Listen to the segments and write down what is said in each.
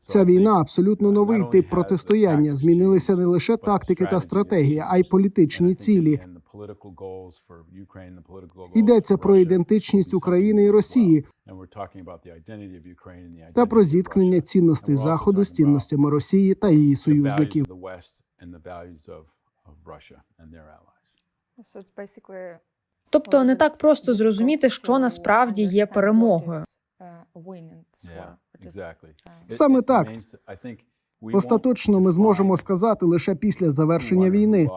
Ця війна абсолютно новий тип протистояння. Змінилися не лише тактики та стратегія, а й політичні цілі. Йдеться про ідентичність України і Росії та про зіткнення цінностей Заходу з цінностями Росії та її союзників. So it's basically Тобто не так просто зрозуміти, що насправді є перемогою. Саме так. Остаточно ми зможемо сказати лише після завершення війни.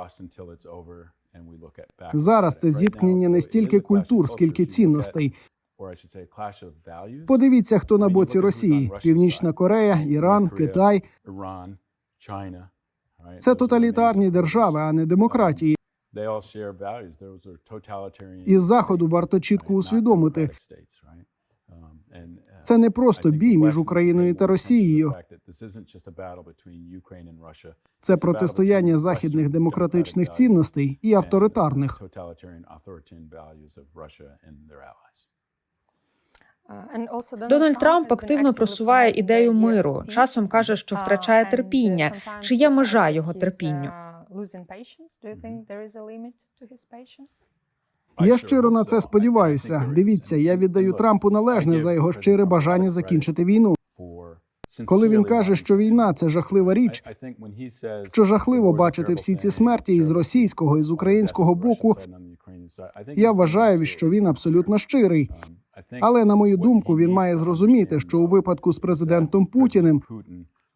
Зараз це зіткнення не стільки культур, скільки цінностей. Подивіться, хто на боці Росії: Північна Корея, Іран, Китай. Це тоталітарні держави, а не демократії. Із заходу варто чітко усвідомити. Це не просто бій між Україною та Росією. Це протистояння західних демократичних цінностей і авторитарних. Дональд Трамп активно просуває ідею миру. Часом каже, що втрачає терпіння. Чи є межа його терпінню? Я щиро на це сподіваюся. Дивіться, я віддаю Трампу належне за його щире бажання закінчити війну. Коли він каже, що війна це жахлива річ, що жахливо бачити всі ці смерті із російського і з українського боку. Я вважаю, що він абсолютно щирий. Але на мою думку, він має зрозуміти, що у випадку з президентом Путіним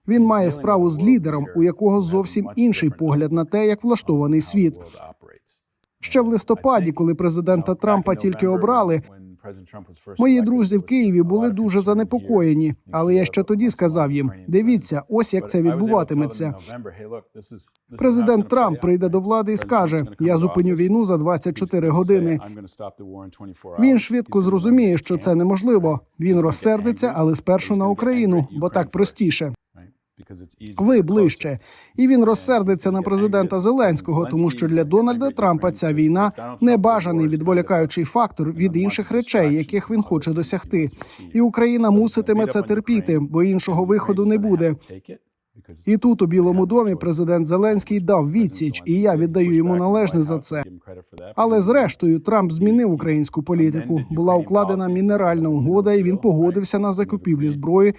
він має справу з лідером, у якого зовсім інший погляд на те, як влаштований світ. Ще в листопаді, коли президента Трампа тільки обрали, мої друзі в Києві були дуже занепокоєні. Але я ще тоді сказав їм: дивіться, ось як це відбуватиметься. Президент Трамп прийде до влади і скаже: Я зупиню війну за 24 години. Він швидко зрозуміє, що це неможливо. Він розсердиться, але спершу на Україну, бо так простіше. Ви ближче, і він розсердиться на президента Зеленського, тому що для Дональда Трампа ця війна небажаний відволікаючий фактор від інших речей, яких він хоче досягти. І Україна муситиме це терпіти, бо іншого виходу не буде. І тут, у Білому домі, президент Зеленський дав відсіч, і я віддаю йому належне за це. Але зрештою Трамп змінив українську політику. Була укладена мінеральна угода, і він погодився на закупівлі зброї